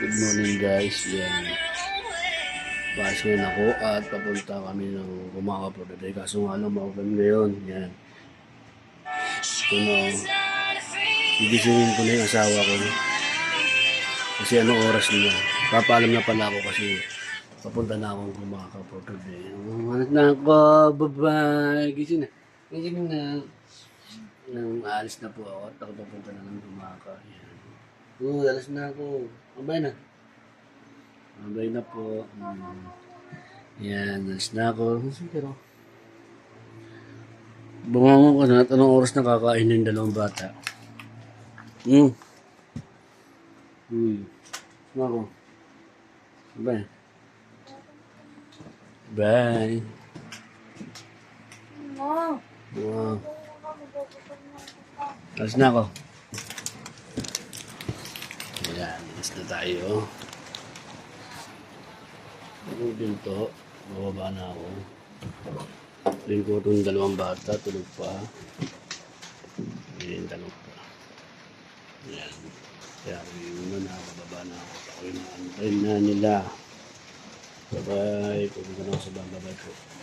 Good morning guys. Yan. Bas ngayon ako at papunta kami ng Gumaka po today. Kaso nga lang ma-open ngayon. Yan. Ito na. Gigisingin ko na yung asawa ko. Kasi anong oras na. Papaalam na pala ako kasi papunta na akong Gumaka po today. Anak na ako. Bye-bye. Gising na. Gising na. Nang aalis na po ako at ako papunta na ng Gumaka. Yan. Oo, alas na ako. Mabay na. Mabay na po. Mm. Yan, alas na ako. Sige ro. Bumangon ko na at anong oras na kakain ng dalawang bata. Hmm. Hmm. Ako? Bye. Bye. No. Wow. Alas na ako. Ayan, alas na tayo. Ang pinto, bababa na ako. Tingin ko itong dalawang bata, tulog pa. Ayan, tulog pa. Ayan. Kaya yun na, bababa na ako. Ako yung na nila. Bye-bye. Pupunta na ako sa bababay po.